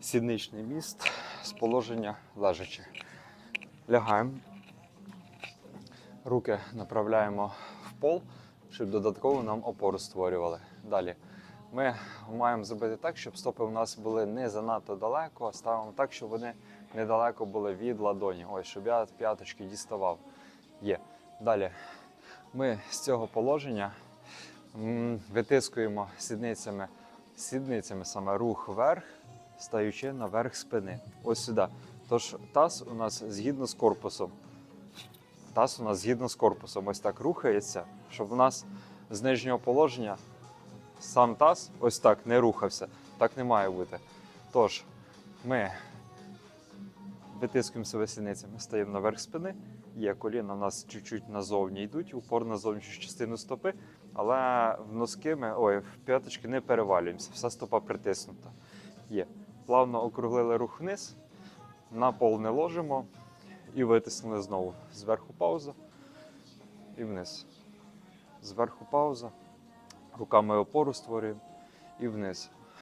Сідничний міст з положення лежачи. Лягаємо. Руки направляємо в пол, щоб додатково нам опору створювали. Далі ми маємо зробити так, щоб стопи у нас були не занадто далеко, а ставимо так, щоб вони недалеко були від ладоні. Ось, щоб я п'яточки діставав. Є. Далі ми з цього положення витискуємо сідницями, сідницями саме рух вверх, стаючи наверх спини. Ось сюди. Тож таз у нас згідно з корпусом. Таз у нас згідно з корпусом ось так рухається, щоб у нас з нижнього положення сам таз ось так не рухався. Так не має бути. Тож ми витискуємо себе сідницями, стаємо наверх спини. Є коліна у нас чуть-чуть назовні йдуть, упор на зовнішню частину стопи, але в носки ми, ой, в п'яточки не перевалюємося, вся стопа притиснута. Є. Плавно округлили рух вниз, на пол не ложимо і витиснули знову. Зверху пауза і вниз. Зверху пауза. Руками опору створюємо і вниз.